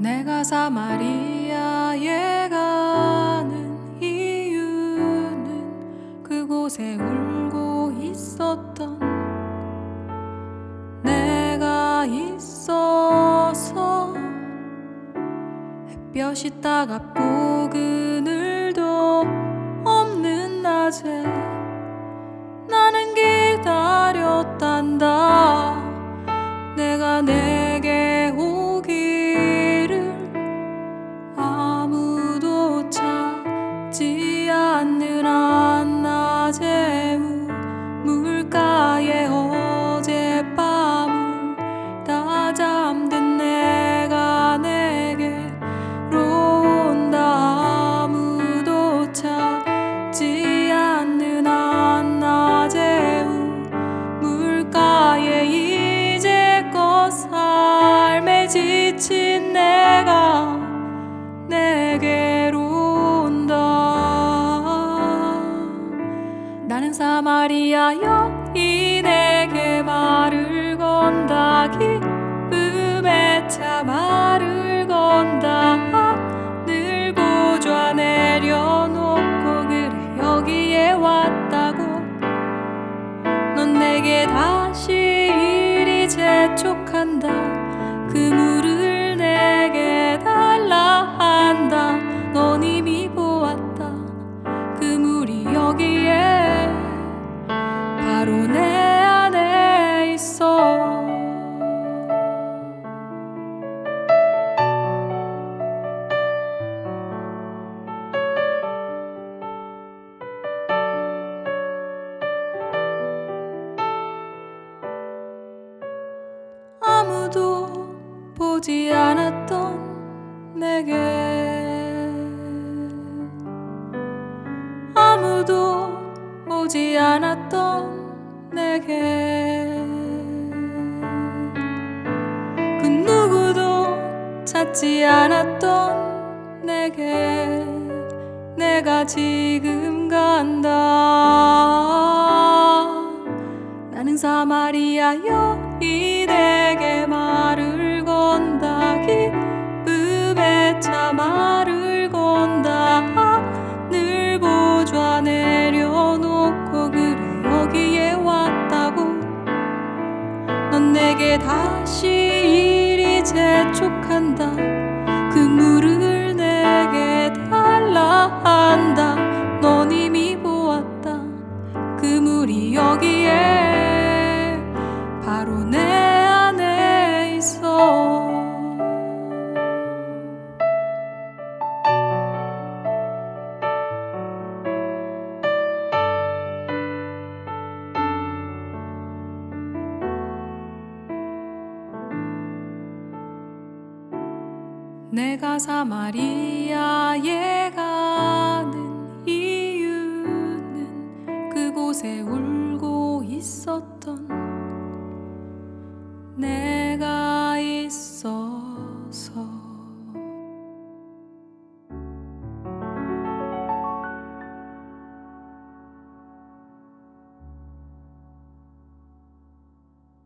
내가 사마리아에 가는 이유는 그곳에 울고 있었던 내가 있어서 햇볕이 따갑고 그늘도 없는 낮에 지친 내가 내게로 온다. 나는 사마리아 여인에게 말을 건다. 기쁨에 차 말을 건다. 하늘 보좌 내려놓고 그래 여기에 왔다고. 넌 내게 다시 이리 재촉한다 그 물을 내게 달라 한다. 넌 이미 보았다. 그 물이 여기에 바로 내 안에 있어. 아무도 보지 않았던 내게. 아무도 오지 않았던 내게. 그 누구도 찾지 않았던 내게. 내가 지금 간다. 나는 사마리아 여 내게 다시 이리 재촉한다. 그 물을 내게 달라 내가 사마리아에 가는 이유는 그곳에 울고 있었던 내